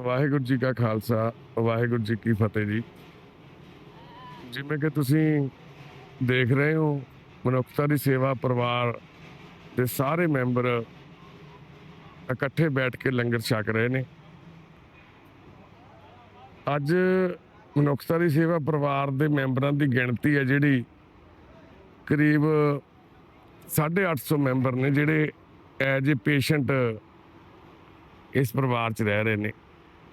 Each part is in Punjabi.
ਵਾਹਿਗੁਰੂ ਜੀ ਕਾ ਖਾਲਸਾ, ਵਾਹਿਗੁਰੂ ਜੀ ਕੀ ਫਤਿਹ ਜੀ। ਜਿਵੇਂ ਕਿ ਤੁਸੀਂ ਦੇਖ ਰਹੇ ਹੋ, ਮਨੁੱਖਤਾ ਦੀ ਸੇਵਾ ਪਰਿਵਾਰ ਦੇ ਸਾਰੇ ਮੈਂਬਰ ਇਕੱਠੇ ਬੈਠ ਕੇ ਲੰਗਰ ਛਕ ਰਹੇ ਨੇ। ਅੱਜ ਮਨੁੱਖਤਾ ਦੀ ਸੇਵਾ ਪਰਿਵਾਰ ਦੇ ਮੈਂਬਰਾਂ ਦੀ ਗਿਣਤੀ ਹੈ ਜਿਹੜੀ ਕਰੀਬ 850 ਮੈਂਬਰ ਨੇ, ਜਿਹੜੇ ਐਜ ਏ ਪੇਸ਼ੈਂਟ ਇਸ ਪਰਿਵਾਰ 'ਚ ਰਹਿ ਰਹੇ ਨੇ।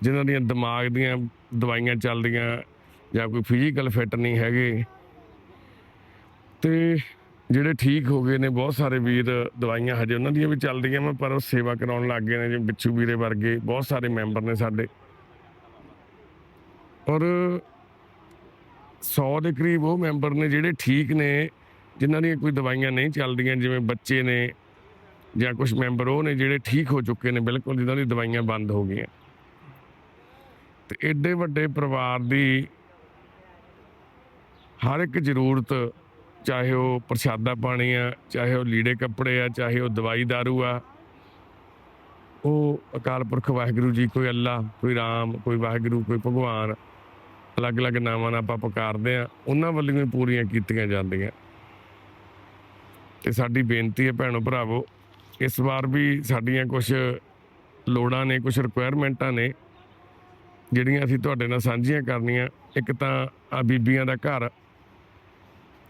ਜਿਨ੍ਹਾਂ ਦੀਆਂ ਦਿਮਾਗ ਦੀਆਂ ਦਵਾਈਆਂ ਚੱਲਦੀਆਂ ਜਾਂ ਕੋਈ ਫਿਜ਼ੀਕਲ ਫਿੱਟ ਨਹੀਂ ਹੈਗੇ। ਤੇ ਜਿਹੜੇ ਠੀਕ ਹੋ ਗਏ ਨੇ, ਬਹੁਤ ਸਾਰੇ ਵੀਰ ਦਵਾਈਆਂ ਹਜੇ ਉਹਨਾਂ ਦੀਆਂ ਵੀ ਚੱਲਦੀਆਂ ਵਾ, ਪਰ ਉਹ ਸੇਵਾ ਕਰਾਉਣ ਲੱਗ ਗਏ ਨੇ, ਜਿਵੇਂ ਬਿੱਛੂ ਵੀਰੇ ਵਰਗੇ, ਬਹੁਤ ਸਾਰੇ ਮੈਂਬਰ ਨੇ ਸਾਡੇ। ਔਰ 100 ਦੇ ਕਰੀਬ ਉਹ ਮੈਂਬਰ ਨੇ ਜਿਹੜੇ ਠੀਕ ਨੇ, ਜਿਨ੍ਹਾਂ ਦੀਆਂ ਕੋਈ ਦਵਾਈਆਂ ਨਹੀਂ ਚੱਲਦੀਆਂ ਜਿਵੇਂ ਬੱਚੇ ਨੇ ਜਾਂ ਕੁਝ ਮੈਂਬਰ ਉਹ ਨੇ ਜਿਹੜੇ ਠੀਕ ਹੋ ਚੁੱਕੇ ਨੇ, ਬਿਲਕੁਲ ਜਿਨ੍ਹਾਂ ਦੀ ਦਵਾਈਆਂ ਬੰਦ ਹੋ ਗਈਆਂ। ਤੇ ਐਡੇ ਵੱਡੇ ਪਰਿਵਾਰ ਦੀ ਹਰ ਇੱਕ ਜ਼ਰੂਰਤ, ਚਾਹੇ ਉਹ ਪ੍ਰਸ਼ਾਦਾ ਪਾਣੀ ਆ, ਚਾਹੇ ਉਹ ਲੀੜੇ ਕੱਪੜੇ ਆ, ਚਾਹੇ ਉਹ ਦਵਾਈ ਦਾਰੂ ਆ, ਉਹ ਅਕਾਲ ਪੁਰਖ ਵਾਹਿਗੁਰੂ ਜੀ ਕੋਈ ਅੱਲਾ, ਕੋਈ ਰਾਮ, ਕੋਈ ਵਾਹਿਗੁਰੂ, ਕੋਈ ਭਗਵਾਨ, ਅਲੱਗ-ਅਲੱਗ ਨਾਵਾਂ ਨਾਲ ਆਪਾਂ ਪੁਕਾਰਦੇ ਆ, ਉਹਨਾਂ ਵੱਲੋਂ ਹੀ ਪੂਰੀਆਂ ਕੀਤੀਆਂ ਜਾਂਦੀਆਂ। ਤੇ ਸਾਡੀ ਬੇਨਤੀ ਹੈ ਭੈਣੋ ਭਰਾਵੋ, ਇਸ ਵਾਰ ਵੀ ਸਾਡੀਆਂ ਕੁਝ ਲੋੜਾਂ ਨੇ ਕੁਝ ਰਿਕੁਆਇਰਮੈਂਟਾਂ ਨੇ ਜਿਹੜੀਆਂ ਅਸੀਂ ਤੁਹਾਡੇ ਨਾਲ ਸਾਂਝੀਆਂ ਕਰਨੀਆਂ, ਇੱਕ ਤਾਂ ਆ ਬੀਬੀਆਂ ਦਾ ਘਰ,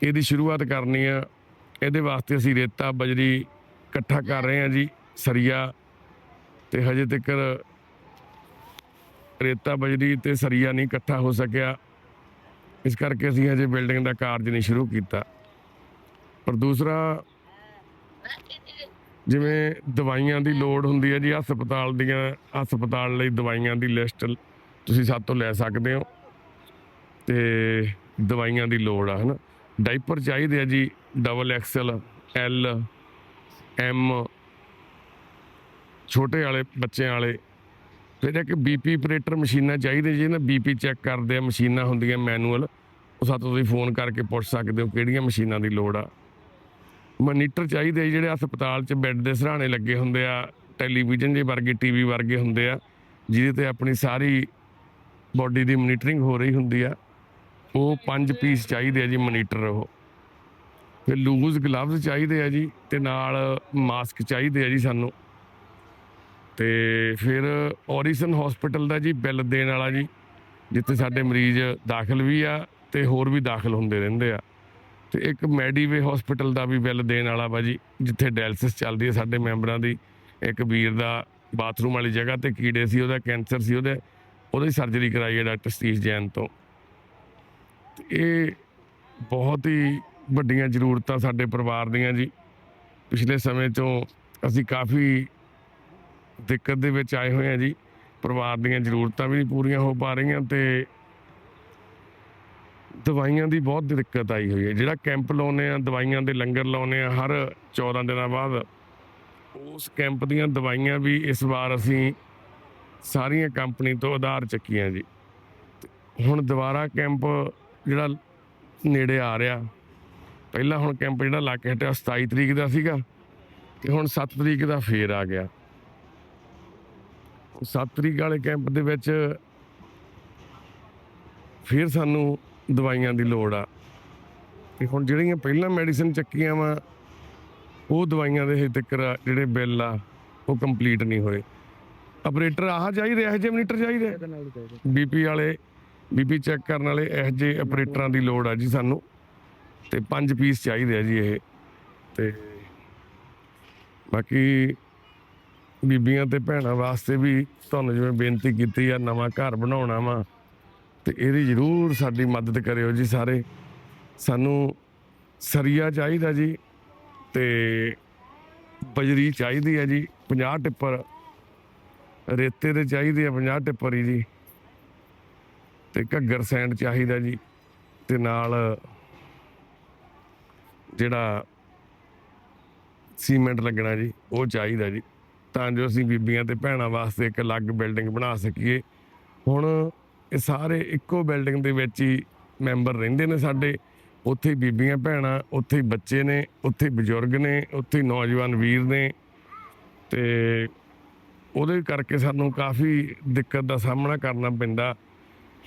ਇਹਦੀ ਸ਼ੁਰੂਆਤ ਕਰਨੀ ਆ। ਇਹਦੇ ਵਾਸਤੇ ਅਸੀਂ ਰੇਤਾ, ਬਜਰੀ ਇਕੱਠਾ ਕਰ ਰਹੇ ਹਾਂ ਜੀ, ਸਰੀਆ ਤੇ ਹਜੇ ਤੱਕ ਰੇਤਾ, ਬਜਰੀ ਤੇ ਸਰੀਆ ਨਹੀਂ ਇਕੱਠਾ ਹੋ ਸਕਿਆ। ਇਸ ਕਰਕੇ ਅਸੀਂ ਹਜੇ ਬਿਲਡਿੰਗ ਦਾ ਕਾਰਜ ਨਹੀਂ ਸ਼ੁਰੂ ਕੀਤਾ। ਪਰ ਦੂਸਰਾ, ਜਿਵੇਂ ਦਵਾਈਆਂ ਦੀ ਲੋੜ ਹੁੰਦੀ ਹੈ ਜੀ, ਹਸਪਤਾਲ ਦੀਆਂ ਹਸਪਤਾਲ ਲਈ ਦਵਾਈਆਂ ਦੀ ਲਿਸਟ ਤੁਸੀਂ ਸਾਡੇ ਤੋਂ ਲੈ ਸਕਦੇ ਹੋ। ਤੇ ਦਵਾਈਆਂ ਦੀ ਲੋੜ ਆ, ਹਨਾ। ਡਾਈਪਰ ਚਾਹੀਦੇ ਆ ਜੀ ਡਬਲ ਐਕਸਲ ਐਲ ਐਮ ਛੋਟੇ ਵਾਲੇ, ਬੱਚਿਆਂ ਵਾਲੇ। ਫਿਰ ਇੱਕ ਬੀਪੀ ਆਪਰੇਟਰ ਮਸ਼ੀਨਾਂ ਚਾਹੀਦੀਆਂ ਜੀ, ਨਾ ਬੀਪੀ ਚੈੱਕ ਕਰਦੇ ਆ, ਮਸ਼ੀਨਾਂ ਹੁੰਦੀਆਂ ਮੈਨੂਅਲ ਉਹ ਸਾਤੋਂ ਤੁਸੀਂ ਫੋਨ ਕਰਕੇ ਪੁੱਛ ਸਕਦੇ ਹੋ ਕਿਹੜੀਆਂ ਮਸ਼ੀਨਾਂ ਦੀ ਲੋੜ ਆ। ਮੋਨੀਟਰ ਚਾਹੀਦੇ ਜਿਹੜੇ ਹਸਪਤਾਲ 'ਚ ਬੈੱਡ ਦੇ ਸਰਾਣੇ ਲੱਗੇ ਹੁੰਦੇ ਆ ਟੈਲੀਵਿਜ਼ਨ ਦੇ ਵਰਗੇ ਟੀਵੀ ਵਰਗੇ ਹੁੰਦੇ ਆ, ਜਿਹਦੇ ਤੇ ਆਪਣੀ ਸਾਰੀ ਬਾਡੀ ਦੀ ਮੋਨੀਟਰਿੰਗ ਹੋ ਰਹੀ ਹੁੰਦੀ ਆ, ਉਹ ਪੰਜ ਪੀਸ ਚਾਹੀਦੇ ਆ ਜੀ ਮੋਨੀਟਰ ਉਹ। ਫਿਰ ਲੂਜ਼ ਗਲਵਜ਼ ਚਾਹੀਦੇ ਆ ਜੀ, ਤੇ ਨਾਲ ਮਾਸਕ ਚਾਹੀਦੇ ਆ ਜੀ ਸਾਨੂੰ। ਤੇ ਫਿਰ ਔਰੀਸਨ ਹਸਪੀਟਲ ਦਾ ਜੀ ਬਿੱਲ ਦੇਣ ਵਾਲਾ ਜੀ, ਜਿੱਥੇ ਸਾਡੇ ਮਰੀਜ਼ ਦਾਖਲ ਵੀ ਆ ਤੇ ਹੋਰ ਵੀ ਦਾਖਲ ਹੁੰਦੇ ਰਹਿੰਦੇ ਆ। ਤੇ ਇੱਕ ਮੈਡੀਵੇ ਹਸਪੀਟਲ ਦਾ ਵੀ ਬਿੱਲ ਦੇਣ ਵਾਲਾ ਵਾ ਜੀ, ਜਿੱਥੇ ਡਾਇਲਸਿਸ ਚੱਲਦੀ ਹੈ ਸਾਡੇ ਮੈਂਬਰਾਂ ਦੀ। ਇੱਕ ਵੀਰ ਦਾ ਬਾਥਰੂਮ ਵਾਲੀ ਜਗ੍ਹਾ ਤੇ ਕੀੜੇ ਸੀ, ਉਹਦਾ ਕੈਂਸਰ ਸੀ, ਉਹਦੇ ਉਹਦੀ ਸਰਜਰੀ ਕਰਾਈ ਹੈ ਡਾਕਟਰ ਸਤੀਸ਼ ਜੈਨ ਤੋਂ। ਇਹ ਬਹੁਤ ਹੀ ਵੱਡੀਆਂ ਜ਼ਰੂਰਤਾਂ ਸਾਡੇ ਪਰਿਵਾਰ ਦੀਆਂ ਜੀ। ਪਿਛਲੇ ਸਮੇਂ ਤੋਂ ਅਸੀਂ ਕਾਫੀ ਦਿੱਕਤ ਦੇ ਵਿੱਚ ਆਏ ਹੋਏ ਆ ਜੀ। ਪਰਿਵਾਰ ਦੀਆਂ ਜ਼ਰੂਰਤਾਂ ਵੀ ਨਹੀਂ ਪੂਰੀਆਂ ਹੋ ਪਾ ਰਹੀਆਂ ਤੇ ਦਵਾਈਆਂ ਦੀ ਬਹੁਤ ਦਿੱਕਤ ਆਈ ਹੋਈ ਹੈ। ਜਿਹੜਾ ਕੈਂਪ ਲਾਉਨੇ ਆ ਦਵਾਈਆਂ ਦੇ ਲੰਗਰ ਲਾਉਨੇ ਆ ਹਰ 14 ਦਿਨਾਂ ਬਾਅਦ ਉਸ ਕੈਂਪ ਦੀਆਂ ਦਵਾਈਆਂ ਵੀ ਇਸ ਵਾਰ ਅਸੀਂ ਸਾਰੀਆਂ ਕੰਪਨੀ ਤੋਂ ਉਧਾਰ ਚੱਕੀਆਂ ਜੀ। ਤੇ ਹੁਣ ਦੁਬਾਰਾ ਕੈਂਪ ਜਿਹੜਾ ਨੇੜੇ ਆ ਰਿਹਾ। ਪਹਿਲਾਂ ਹੁਣ ਕੈਂਪ ਜਿਹੜਾ ਲਾ ਕੇ ਹਟਿਆ 27 ਤਰੀਕ ਦਾ ਸੀਗਾ ਤੇ ਹੁਣ 7 ਤਰੀਕ ਦਾ ਫੇਰ ਆ ਗਿਆ। 7 ਤਰੀਕ ਵਾਲੇ ਕੈਂਪ ਦੇ ਵਿੱਚ ਫਿਰ ਸਾਨੂੰ ਦਵਾਈਆਂ ਦੀ ਲੋੜ ਆ। ਤੇ ਹੁਣ ਜਿਹੜੀਆਂ ਪਹਿਲਾਂ ਮੈਡੀਸਿਨ ਚੱਕੀਆਂ ਵਾ, ਉਹ ਦਵਾਈਆਂ ਦੇ ਹਜੇ ਤੱਕ ਜਿਹੜੇ ਬਿੱਲ ਆ, ਉਹ ਕੰਪਲੀਟ ਨਹੀਂ ਹੋਏ। ਆਪਰੇਟਰ ਆਹ ਚਾਹੀਦੇ, ਇਹੋ ਜਿਹੇ ਮਨੀਟਰ ਚਾਹੀਦੇ? ਬੀਪੀ ਵਾਲੇ ਬੀਪੀ ਚੈੱਕ ਕਰਨ ਵਾਲੇ, ਇਹੋ ਜਿਹੇ ਆਪਰੇਟਰਾਂ ਦੀ ਲੋੜ ਆ ਜੀ ਸਾਨੂੰ। ਤੇ ਪੰਜ ਪੀਸ ਚਾਹੀਦੇ ਆ ਜੀ ਇਹ। ਤੇ ਬਾਕੀ ਬੀਬੀਆਂ ਤੇ ਭੈਣਾਂ ਵਾਸਤੇ ਵੀ ਤੁਹਾਨੂੰ ਜਿਵੇਂ ਬੇਨਤੀ ਕੀਤੀ ਆ, ਨਵਾਂ ਘਰ ਬਣਾਉਣਾ ਵਾ, ਤੇ ਇਹਦੀ ਜ਼ਰੂਰ ਸਾਡੀ ਮਦਦ ਕਰਿਓ ਜੀ ਸਾਰੇ। ਸਾਨੂੰ ਸਰੀਆ ਚਾਹੀਦਾ ਜੀ, ਤੇ ਬਜਰੀ ਚਾਹੀਦੀ ਹੈ ਜੀ 50 ਟਿੱਪਰ ਰੇਤੇ ਦੇ ਚਾਹੀਦੇ ਆ 50 ਟਿੱਪਰ ਹੀ ਜੀ ਤੇ ਘੱਗਰ ਸੈਂਡ ਚਾਹੀਦਾ ਜੀ ਤੇ ਨਾਲ ਜਿਹੜਾ ਸੀਮੈਂਟ ਲੱਗਣਾ ਜੀ, ਉਹ ਚਾਹੀਦਾ ਜੀ, ਤਾਂ ਜੋ ਅਸੀਂ ਬੀਬੀਆਂ ਤੇ ਭੈਣਾਂ ਵਾਸਤੇ ਇੱਕ ਅਲੱਗ ਬਿਲਡਿੰਗ ਬਣਾ ਸਕੀਏ। ਹੁਣ ਇਹ ਸਾਰੇ ਇੱਕੋ ਬਿਲਡਿੰਗ ਦੇ ਵਿੱਚ ਹੀ ਮੈਂਬਰ ਰਹਿੰਦੇ ਨੇ ਸਾਡੇ। ਉੱਥੇ ਹੀ ਬੀਬੀਆਂ, ਭੈਣਾਂ, ਉੱਥੇ ਹੀ ਬੱਚੇ ਨੇ, ਉੱਥੇ ਹੀ ਬਜ਼ੁਰਗ ਨੇ, ਉੱਥੇ ਹੀ ਨੌਜਵਾਨ ਵੀਰ ਨੇ ਤੇ ਉਹਦੇ ਕਰਕੇ ਸਾਨੂੰ ਕਾਫੀ ਦਿੱਕਤ ਦਾ ਸਾਹਮਣਾ ਕਰਨਾ ਪੈਂਦਾ।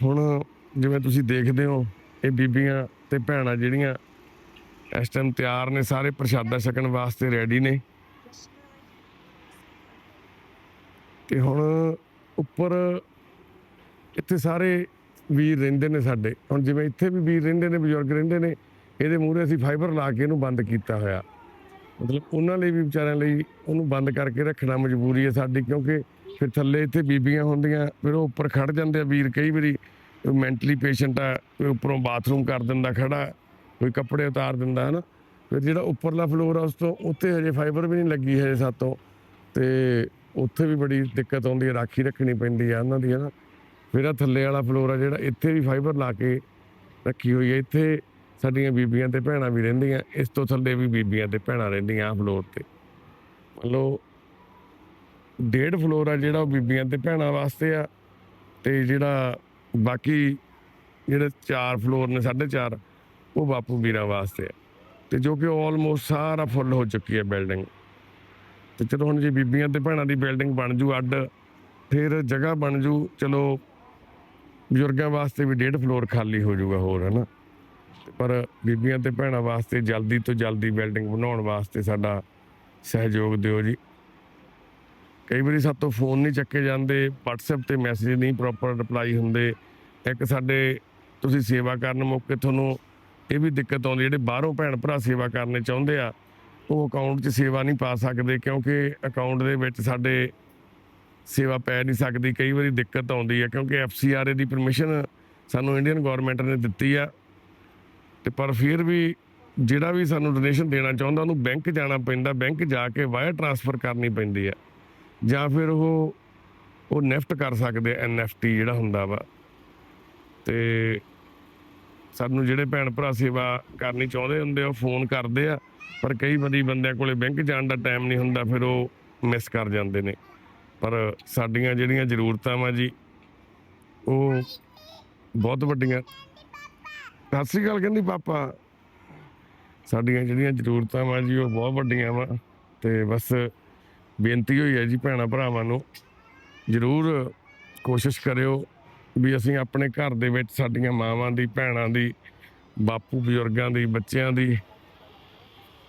ਹੁਣ ਜਿਵੇਂ ਤੁਸੀਂ ਦੇਖਦੇ ਹੋ, ਇਹ ਬੀਬੀਆਂ ਤੇ ਭੈਣਾਂ ਜਿਹੜੀਆਂ ਇਸ ਟਾਈਮ ਤਿਆਰ ਨੇ, ਸਾਰੇ ਪ੍ਰਸ਼ਾਦਾ ਛਕਣ ਵਾਸਤੇ ਰੈਡੀ ਨੇ। ਤੇ ਹੁਣ ਉੱਪਰ ਇੱਥੇ ਸਾਰੇ ਵੀਰ ਰਹਿੰਦੇ ਨੇ ਸਾਡੇ। ਹੁਣ ਜਿਵੇਂ ਇੱਥੇ ਵੀ ਵੀਰ ਰਹਿੰਦੇ ਨੇ, ਬਜ਼ੁਰਗ ਰਹਿੰਦੇ ਨੇ, ਇਹਦੇ ਮੂਹਰੇ ਅਸੀਂ ਫਾਈਬਰ ਲਾ ਕੇ ਇਹਨੂੰ ਬੰਦ ਕੀਤਾ ਹੋਇਆ। ਮਤਲਬ ਉਹਨਾਂ ਲਈ ਵੀ ਵਿਚਾਰਿਆਂ ਲਈ ਉਹਨੂੰ ਬੰਦ ਕਰਕੇ ਰੱਖਣਾ ਮਜਬੂਰੀ ਹੈ ਸਾਡੀ, ਕਿਉਂਕਿ ਫਿਰ ਥੱਲੇ ਇੱਥੇ ਬੀਬੀਆਂ ਹੁੰਦੀਆਂ, ਫਿਰ ਉਹ ਉੱਪਰ ਖੜ ਜਾਂਦੇ ਆ ਵੀਰ ਕਈ ਵਾਰੀ ਮੈਂਟਲੀ ਪੇਸ਼ੈਂਟ ਆ, ਕੋਈ ਉੱਪਰੋਂ ਬਾਥਰੂਮ ਕਰ ਦਿੰਦਾ ਖੜਾ, ਕੋਈ ਕੱਪੜੇ ਉਤਾਰ ਦਿੰਦਾ ਹੈ ਨਾ ਫਿਰ ਜਿਹੜਾ ਉੱਪਰਲਾ ਫਲੋਰ ਆ ਉਸ ਤੋਂ ਉੱਤੇ ਹਜੇ ਫਾਈਬਰ ਵੀ ਨਹੀਂ ਲੱਗੀ ਹਜੇ ਸਾਤੋਂ, ਤੇ ਉੱਥੇ ਵੀ ਬੜੀ ਦਿੱਕਤ ਆਉਂਦੀ ਹੈ, ਰਾਖੀ ਰੱਖਣੀ ਪੈਂਦੀ ਆ ਉਹਨਾਂ ਦੀ ਹੈ ਨਾ ਫਿਰ ਆ ਥੱਲੇ ਵਾਲਾ ਫਲੋਰ ਆ ਜਿਹੜਾ, ਇੱਥੇ ਵੀ ਫਾਈਬਰ ਲਾ ਕੇ ਰੱਖੀ ਹੋਈ ਹੈ, ਇੱਥੇ ਸਾਡੀਆਂ ਬੀਬੀਆਂ ਤੇ ਭੈਣਾਂ ਵੀ ਰਹਿੰਦੀਆਂ, ਇਸ ਤੋਂ ਥੱਲੇ ਵੀ ਬੀਬੀਆਂ ਤੇ ਭੈਣਾਂ ਰਹਿੰਦੀਆਂ ਆ ਫਲੋਰ ਤੇ। ਮੰਨ ਲਓ, ਡੇਢ ਫਲੋਰ ਆ ਜਿਹੜਾ ਉਹ ਬੀਬੀਆਂ ਤੇ ਭੈਣਾਂ ਵਾਸਤੇ ਆ, ਤੇ ਜਿਹੜਾ ਬਾਕੀ ਜਿਹੜੇ ਚਾਰ ਫਲੋਰ ਨੇ, ਸਾਢੇ ਚਾਰ, ਉਹ ਬਾਪੂ ਵੀਰਾਂ ਵਾਸਤੇ ਆ। ਤੇ ਜੋ ਕਿ ਆਲਮੋਸਟ ਸਾਰਾ ਫੁੱਲ ਹੋ ਚੁੱਕੀ ਹੈ ਬਿਲਡਿੰਗ ਤੇ ਚਲੋ ਹੁਣ ਜੇ ਬੀਬੀਆਂ ਤੇ ਭੈਣਾਂ ਦੀ ਬਿਲਡਿੰਗ ਬਣ ਜੂ ਅੱਡ, ਫਿਰ ਜਗ੍ਹਾ ਬਣ ਜੂ, ਚਲੋ ਬਜ਼ੁਰਗਾਂ ਵਾਸਤੇ ਵੀ ਡੇਢ ਫਲੋਰ ਖਾਲੀ ਹੋ ਜਾਊਗਾ ਹੋਰ ਹੈ ਪਰ ਬੀਬੀਆਂ ਤੇ ਭੈਣਾਂ ਵਾਸਤੇ ਜਲਦੀ ਤੋਂ ਜਲਦੀ ਬਿਲਡਿੰਗ ਬਣਾਉਣ ਵਾਸਤੇ ਸਾਡਾ ਸਹਿਯੋਗ ਦਿਓ ਜੀ। ਕਈ ਵਾਰੀ ਸਾਡੇ ਤੋਂ ਫੋਨ ਨਹੀਂ ਚੱਕੇ ਜਾਂਦੇ, WhatsApp ਤੇ ਮੈਸੇਜ ਨਹੀਂ ਪ੍ਰੋਪਰ ਰਿਪਲਾਈ ਹੁੰਦੇ। ਇੱਕ ਸਾਡੇ ਤੁਸੀਂ ਸੇਵਾ ਕਰਨ ਮੌਕੇ ਤੁਹਾਨੂੰ ਇਹ ਵੀ ਦਿੱਕਤ ਆਉਂਦੀ, ਜਿਹੜੇ ਬਾਹਰੋਂ ਭੈਣ ਭਰਾ ਸੇਵਾ ਕਰਨੇ ਚਾਹੁੰਦੇ ਆ, ਉਹ ਅਕਾਊਂਟ 'ਚ ਸੇਵਾ ਨਹੀਂ ਪਾ ਸਕਦੇ ਕਿਉਂਕਿ ਅਕਾਊਂਟ ਦੇ ਵਿੱਚ ਸਾਡੇ ਸੇਵਾ ਪੈ ਨਹੀਂ ਸਕਦੀ। ਕਈ ਵਾਰੀ ਦਿੱਕਤ ਆਉਂਦੀ ਹੈ ਕਿਉਂਕਿ ਐਫਸੀਆਰਏ ਦੀ ਪਰਮਿਸ਼ਨ ਸਾਨੂੰ ਇੰਡੀਅਨ ਗਵਰਨਮੈਂਟ ਨੇ ਦਿੱਤੀ ਆ। ਤੇ ਪਰ ਫਿਰ ਵੀ ਜਿਹੜਾ ਵੀ ਸਾਨੂੰ ਡੋਨੇਸ਼ਨ ਦੇਣਾ ਚਾਹੁੰਦਾ, ਉਹਨੂੰ ਬੈਂਕ ਜਾਣਾ ਪੈਂਦਾ ਬੈਂਕ ਜਾ ਕੇ ਵਾਇਰ ਟ੍ਰਾਂਸਫਰ ਕਰਨੀ ਪੈਂਦੀ ਹੈ। ਜਾਂ ਫਿਰ ਉਹ ਉਹ ਨੈਫਟ ਕਰ ਸਕਦੇ ਐਨਐਫਟੀ ਜਿਹੜਾ ਹੁੰਦਾ ਵਾ। ਤੇ ਸਾਨੂੰ ਜਿਹੜੇ ਭੈਣ ਭਰਾ ਸੇਵਾ ਕਰਨੀ ਚਾਹੁੰਦੇ ਹੁੰਦੇ ਆ, ਉਹ ਫੋਨ ਕਰਦੇ ਆ, ਪਰ ਕਈ ਵਾਰੀ ਬੰਦਿਆਂ ਕੋਲੇ ਬੈਂਕ ਜਾਣ ਦਾ ਟਾਈਮ ਨਹੀਂ ਹੁੰਦਾ, ਫਿਰ ਉਹ ਮਿਸ ਕਰ ਜਾਂਦੇ ਨੇ। ਪਰ ਸਾਡੀਆਂ ਜਿਹੜੀਆਂ ਜ਼ਰੂਰਤਾਂ ਵਾ ਜੀ, ਉਹ ਬਹੁਤ ਵੱਡੀਆਂ। ਸਤਿ ਸ਼੍ਰੀ ਅਕਾਲ ਕਹਿੰਦੀ ਪਾਪਾ। ਸਾਡੀਆਂ ਜਿਹੜੀਆਂ ਜ਼ਰੂਰਤਾਂ ਵਾ ਜੀ, ਉਹ ਬਹੁਤ ਵੱਡੀਆਂ ਵਾ। ਤੇ ਬਸ ਬੇਨਤੀ ਹੋਈ ਹੈ ਜੀ ਭੈਣਾਂ ਭਰਾਵਾਂ ਨੂੰ, ਜ਼ਰੂਰ ਕੋਸ਼ਿਸ਼ ਕਰਿਓ ਵੀ ਅਸੀਂ ਆਪਣੇ ਘਰ ਦੇ ਵਿੱਚ ਸਾਡੀਆਂ ਮਾਵਾਂ ਦੀ, ਭੈਣਾਂ ਦੀ, ਬਾਪੂ ਬਜ਼ੁਰਗਾਂ ਦੀ, ਬੱਚਿਆਂ ਦੀ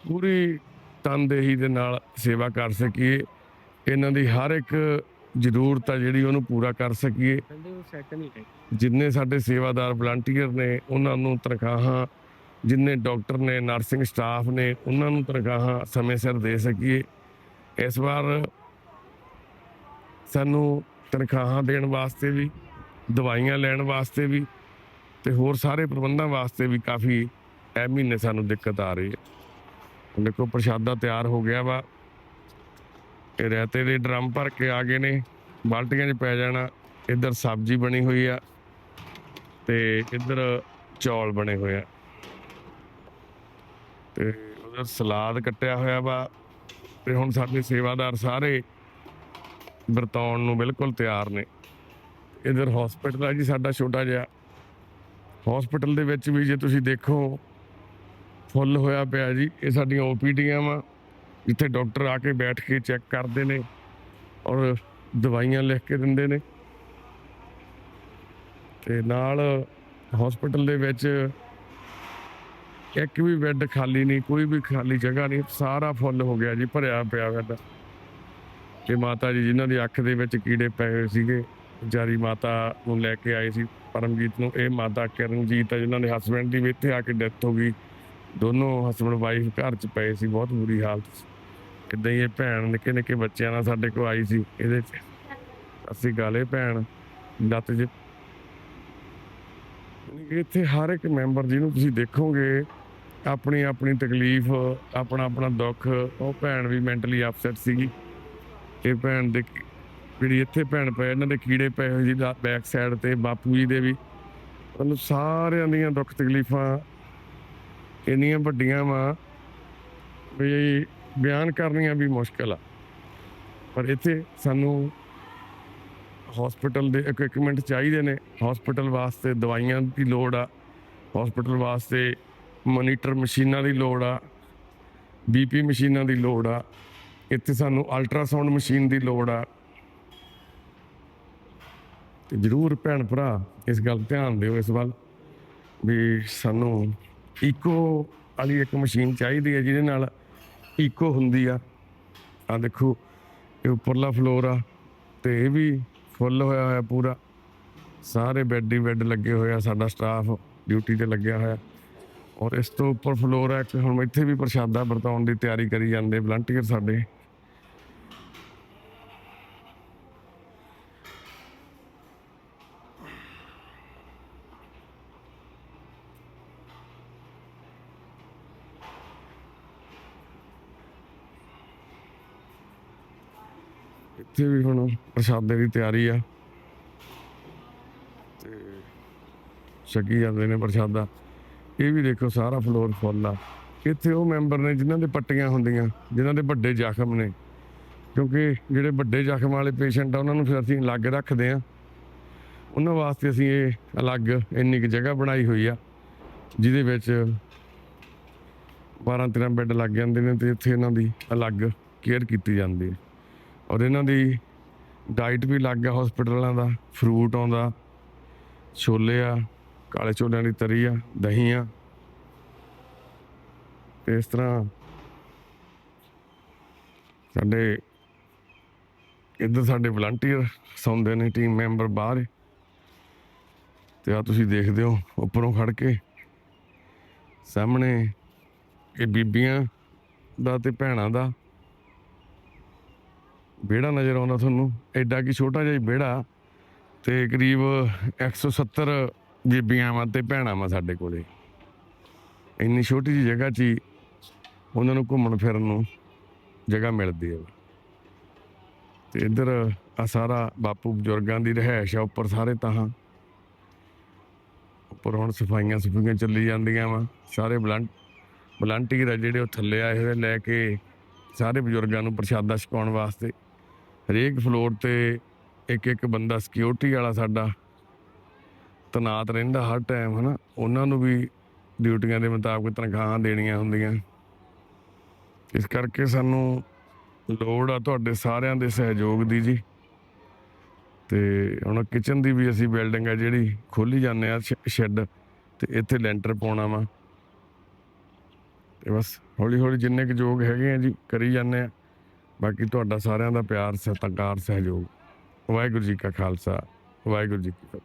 ਪੂਰੀ ਤਨਦੇਹੀ ਦੇ ਨਾਲ ਸੇਵਾ ਕਰ ਸਕੀਏ। ਇਹਨਾਂ ਦੀ ਹਰ ਇੱਕ ਜ਼ਰੂਰਤ ਆ ਜਿਹੜੀ ਉਹਨੂੰ ਪੂਰਾ ਕਰ ਸਕੀਏ। ਜਿੰਨੇ ਸਾਡੇ ਸੇਵਾਦਾਰ ਵਲੰਟੀਅਰ ਨੇ ਉਹਨਾਂ ਨੂੰ ਤਨਖਾਹਾਂ ਜਿੰਨੇ ਡਾਕਟਰ ਨੇ ਨਰਸਿੰਗ ਸਟਾਫ ਨੇ ਉਹਨਾਂ ਨੂੰ ਤਨਖਾਹਾਂ ਸਮੇਂ ਸਿਰ ਦੇ ਸਕੀਏ। ਇਸ ਵਾਰ ਸਾਨੂੰ ਤਨਖਾਹਾਂ ਦੇਣ ਵਾਸਤੇ ਵੀ ਦਵਾਈਆਂ ਲੈਣ ਵਾਸਤੇ ਵੀ ਤੇ ਹੋਰ ਸਾਰੇ ਪ੍ਰਬੰਧਾਂ ਵਾਸਤੇ ਵੀ ਕਾਫੀ ਇਹ ਮਹੀਨੇ ਸਾਨੂੰ ਦਿੱਕਤ ਆ ਰਹੀ ਹੈ। ਦੇਖੋ ਪ੍ਰਸ਼ਾਦਾ ਤਿਆਰ ਹੋ ਗਿਆ ਵਾ। ਇਹ ਰੈਤੇ ਦੇ ਡਰਮ ਭਰ ਕੇ ਆ ਗਏ ਨੇ, ਬਾਲਟੀਆਂ 'ਚ ਪੈ ਜਾਣਾ, ਇੱਧਰ ਸਬਜ਼ੀ ਬਣੀ ਹੋਈ ਆ ਤੇ ਇੱਧਰ ਚੌਲ ਬਣੇ ਹੋਏ ਆ। ਤੇ ਉਧਰ ਸਲਾਦ ਕੱਟਿਆ ਹੋਇਆ ਵਾ ਤੇ ਹੁਣ ਸਾਡੇ ਸੇਵਾਦਾਰ ਸਾਰੇ ਵਰਤਾਉਣ ਨੂੰ ਬਿਲਕੁਲ ਤਿਆਰ ਨੇ। ਇਧਰ ਹਸਪੀਟਲ ਆ ਜੀ ਸਾਡਾ ਛੋਟਾ ਜਿਹਾ। ਹਸਪੀਟਲ ਦੇ ਵਿੱਚ ਵੀ ਜੇ ਤੁਸੀਂ ਦੇਖੋ, ਫੁੱਲ ਹੋਇਆ ਪਿਆ ਜੀ, ਇਹ ਸਾਡੀਆਂ ਓਪੀਡੀਆਂ ਵਾ। ਜਿੱਥੇ ਡਾਕਟਰ ਆ ਕੇ ਬੈਠ ਕੇ ਚੈੱਕ ਕਰਦੇ ਨੇ ਔਰ ਦਵਾਈਆਂ ਲਿਖ ਕੇ ਦਿੰਦੇ ਨੇ। ਤੇ ਨਾਲ ਹਸਪੀਟਲ ਦੇ ਵਿੱਚ ਇੱਕ ਵੀ ਬੈੱਡ ਖਾਲੀ ਨਹੀਂ, ਕੋਈ ਵੀ ਖਾਲੀ ਜਗ੍ਹਾ ਨਹੀਂ, ਸਾਰਾ ਫੁੱਲ ਹੋ ਗਿਆ ਜੀ, ਭਰਿਆ ਪਿਆ ਬੈੱਡ ਤੇ ਮਾਤਾ ਜੀ ਜਿਨ੍ਹਾਂ ਦੀ ਅੱਖ ਦੇ ਵਿੱਚ ਕੀੜੇ ਪਏ ਹੋਏ ਸੀਗੇ ਜਾਰੀ ਮਾਤਾ ਨੂੰ ਲੈ ਕੇ ਆਏ ਸੀ, ਪਰਮਜੀਤ ਨੂੰ। ਇਹ ਮਾਤਾ ਕਿਰਨਜੀਤ ਆ, ਜਿਨ੍ਹਾਂ ਦੇ ਹਸਬੰਡ ਦੀ ਵੀ ਇੱਥੇ ਆ ਕੇ ਡੈਥ ਹੋ ਗਈ। ਦੋਨੋਂ ਹਸਬੰਡ ਵਾਈਫ ਘਰ 'ਚ ਪਏ ਸੀ, ਬਹੁਤ ਬੁਰੀ ਹਾਲਤ ਸੀ। ਇਹ ਭੈਣ, ਨਿੱਕੇ ਨਿੱਕੇ ਬੱਚਿਆਂ ਨਾਲ ਸਾਡੇ ਕੋਲ ਆਈ ਸੀ, ਇਹਦੇ 'ਚ। ਅਸੀਂ ਗਾਲੇ ਭੈਣ, ਲੱਤ 'ਚ। ਇੱਥੇ ਹਰ ਇੱਕ ਮੈਂਬਰ ਜਿਹਨੂੰ ਤੁਸੀਂ ਦੇਖੋਗੇ, ਆਪਣੀ ਆਪਣੀ ਤਕਲੀਫ, ਆਪਣਾ ਆਪਣਾ ਦੁੱਖ, ਉਹ ਭੈਣ ਵੀ ਮੈਂਟਲੀ ਅਪਸੈਟ ਸੀਗੀ। ਇਹ ਭੈਣ ਦੇ ਜਿਹੜੀ ਇੱਥੇ ਭੈਣ ਪਏ, ਇਹਨਾਂ ਦੇ ਕੀੜੇ ਪਏ ਹੋਏ ਜੀ ਬੈਕ ਸਾਈਡ ਤੇ, ਬਾਪੂ ਜੀ ਦੇ ਵੀ। ਉਹਨੂੰ ਸਾਰਿਆਂ ਦੀਆਂ ਦੁੱਖ ਤਕਲੀਫਾਂ ਇੰਨੀਆਂ ਵੱਡੀਆਂ ਵਾ ਵੀ ਬਿਆਨ ਕਰਨੀਆਂ ਵੀ ਮੁਸ਼ਕਲ ਆ। ਪਰ ਇੱਥੇ ਸਾਨੂੰ ਹਸਪੀਟਲ ਦੇ ਇਕਵਿਪਮੈਂਟ ਚਾਹੀਦੇ ਨੇ। ਹਸਪੀਟਲ ਵਾਸਤੇ ਦਵਾਈਆਂ ਦੀ ਲੋੜ ਆ। ਹਸਪੀਟਲ ਵਾਸਤੇ ਮੋਨੀਟਰ ਮਸ਼ੀਨਾਂ ਦੀ ਲੋੜ ਆ। ਬੀਪੀ ਮਸ਼ੀਨਾਂ ਦੀ ਲੋੜ ਆ। ਇੱਥੇ ਸਾਨੂੰ ਅਲਟਰਾਸਾਊਂਡ ਮਸ਼ੀਨ ਦੀ ਲੋੜ ਆ। ਤੇ ਜਰੂਰ ਭੈਣ ਭਰਾ, ਇਸ ਗੱਲ ਧਿਆਨ ਦਿਓ ਇਸ ਵੱਲ ਵੀ ਸਾਨੂੰ ਇਕੋ ਵਾਲੀ ਇੱਕ ਮਸ਼ੀਨ ਚਾਹੀਦੀ ਹੈ ਜਿਹਦੇ ਨਾਲ ਇਕੋ ਹੁੰਦੀ ਆ। ਆ ਦੇਖੋ, ਇਹ ਉੱਪਰਲਾ ਫਲੋਰ ਆ ਤੇ ਇਹ ਵੀ ਫੁੱਲ ਹੋਇਆ ਹੋਇਆ ਪੂਰਾ। ਸਾਰੇ ਬੈੱਡ ਹੀ ਬੈੱਡ ਲੱਗੇ ਹੋਏ ਆ, ਸਾਡਾ ਸਟਾਫ ਡਿਊਟੀ ਤੇ ਲੱਗਿਆ ਹੋਇਆ। ਔਰ ਇਸ ਤੋਂ ਉੱਪਰ ਫਲੋਰ ਹੈ ਇੱਕ ਹੁਣ ਇੱਥੇ ਵੀ ਪ੍ਰਸ਼ਾਦਾ ਵਰਤਾਉਣ ਦੀ ਤਿਆਰੀ ਕਰੀ ਜਾਂਦੇ ਵਲੰਟੀਅਰ ਸਾਡੇ। ਇੱਥੇ ਵੀ ਹੁਣ ਪ੍ਰਸ਼ਾਦੇ ਦੀ ਤਿਆਰੀ ਆ। ਤੇ ਛਕੀ ਜਾਂਦੇ ਨੇ ਪ੍ਰਸ਼ਾਦਾ। ਇਹ ਵੀ ਦੇਖੋ ਸਾਰਾ ਫਲੋਰ ਫੁੱਲ ਆ। ਇੱਥੇ ਉਹ ਮੈਂਬਰ ਨੇ ਜਿਨ੍ਹਾਂ ਦੇ ਪੱਟੀਆਂ ਹੁੰਦੀਆਂ, ਜਿਨ੍ਹਾਂ ਦੇ ਵੱਡੇ ਜ਼ਖਮ ਨੇ। ਕਿਉਂਕਿ ਜਿਹੜੇ ਵੱਡੇ ਜ਼ਖਮ ਵਾਲੇ ਪੇਸ਼ੈਂਟ ਆ, ਉਹਨਾਂ ਨੂੰ ਫਿਰ ਅਸੀਂ ਅਲੱਗ ਰੱਖਦੇ ਆ। ਉਹਨਾਂ ਵਾਸਤੇ ਅਸੀਂ ਇਹ ਅਲੱਗ ਇੰਨੀ ਕੁ ਜਗ੍ਹਾ ਬਣਾਈ ਹੋਈ ਆ, ਜਿਹਦੇ ਵਿੱਚ 12 13 ਬੈੱਡ ਲੱਗ ਜਾਂਦੇ ਨੇ ਤੇ ਇੱਥੇ ਇਹਨਾਂ ਦੀ ਅਲੱਗ ਕੇਅਰ ਕੀਤੀ ਜਾਂਦੀ ਹੈ ਔਰ ਇਹਨਾਂ ਦੀ ਡਾਈਟ ਵੀ ਅਲੱਗ ਆ ਹਸਪੀਟਲਾਂ ਦਾ ਫਰੂਟ ਆਉਂਦਾ, ਛੋਲੇ ਆ, ਕਾਲੇ ਛੋਲਿਆਂ ਦੀ ਤਰੀ ਆ, ਦਹੀਂ ਆ। ਤੇ ਇਸ ਤਰ੍ਹਾਂ ਸਾਡੇ ਇੱਧਰ ਸਾਡੇ ਵਲੰਟੀਅਰ ਸੌਂਦੇ ਨੇ ਟੀਮ ਮੈਂਬਰ ਬਾਹਰ। ਤੇ ਆ ਤੁਸੀਂ ਦੇਖਦੇ ਹੋ, ਉੱਪਰੋਂ ਖੜ ਕੇ ਸਾਹਮਣੇ ਇਹ ਬੀਬੀਆਂ ਦਾ ਤੇ ਭੈਣਾਂ ਦਾ ਵਿਹੜਾ ਨਜ਼ਰ ਆਉਂਦਾ ਤੁਹਾਨੂੰ। ਐਡਾ ਕੀ ਛੋਟਾ ਜਿਹਾ ਵਿਹੜਾ ਤੇ ਕਰੀਬ 170 ਬੀਬੀਆਂ ਵਾਂ ਤੇ ਭੈਣਾਂ ਵਾਂ ਸਾਡੇ ਕੋਲੇ। ਇੰਨੀ ਛੋਟੀ ਜੀ ਜਗ੍ਹਾ 'ਚ ਉਹਨਾਂ ਨੂੰ ਘੁੰਮਣ ਫਿਰਨ ਨੂੰ ਜਗ੍ਹਾ ਮਿਲਦੀ ਹੈ। ਤੇ ਇੱਧਰ ਆ ਸਾਰਾ ਬਾਪੂ ਬਜ਼ੁਰਗਾਂ ਦੀ ਰਹਿائش ਆ ਉੱਪਰ ਸਾਰੇ ਤਾਹਾਂ। ਉੱਪਰ ਹੁਣ ਸਫਾਈਆਂ ਸਫਾਈਆਂ ਚੱਲੀ ਜਾਂਦੀਆਂ ਵਾ। ਸਾਰੇ ਬਲੰਟ ਵਲੰਟੀਅਰ ਆ ਜਿਹੜੇ ਉਹ ਥੱਲੇ ਆਏ ਹੋਏ ਲੈ ਕੇ ਸਾਰੇ ਬਜ਼ੁਰਗਾਂ ਨੂੰ ਪ੍ਰਸ਼ਾਦਾ ਛਕਾਉਣ ਵਾਸਤੇ। ਹਰੇਕ ਫਲੋਰ ਤੇ ਇੱਕ ਇੱਕ ਬੰਦਾ ਸਿਕਿਉਰਿਟੀ ਵਾਲਾ ਸਾਡਾ ਤਨਾਤ ਰਹਿੰਦਾ ਹਰ ਟਾਈਮ ਹਨਾ? ਉਹਨਾਂ ਨੂੰ ਵੀ ਡਿਊਟੀਆਂ ਦੇ ਮੁਤਾਬਕ ਤਨਖਾਹਾਂ ਦੇਣੀਆਂ ਹੁੰਦੀਆਂ। ਇਸ ਕਰਕੇ ਸਾਨੂੰ ਲੋੜ ਆ ਤੁਹਾਡੇ ਸਾਰਿਆਂ ਦੇ ਸਹਿਯੋਗ ਦੀ ਜੀ। ਤੇ ਹੁਣ ਕਿਚਨ ਦੀ ਵੀ ਅਸੀਂ ਬਿਲਡਿੰਗ ਆ ਜਿਹੜੀ, ਖੋਲੀ ਜਾਂਦੇ ਆ ਸ਼ੈੱਡ ਤੇ ਇੱਥੇ ਲੈਂਟਰ ਪਾਉਣਾ ਵਾ। ਤੇ ਬਸ ਹੌਲੀ ਹੌਲੀ ਜਿੰਨੇ ਕੁ ਯੋਗ ਹੈਗੇ ਆ ਜੀ, ਕਰੀ ਜਾਂਦੇ ਆ। ਬਾਕੀ ਤੁਹਾਡਾ ਸਾਰਿਆਂ ਦਾ ਪਿਆਰ, ਸਤਿਕਾਰ, ਸਹਿਯੋਗ। ਵਾਹਿਗੁਰੂ ਜੀ ਕਾ ਖਾਲਸਾ, ਵਾਹਿਗੁਰੂ ਜੀ ਕੀ ਫਤਿਹ।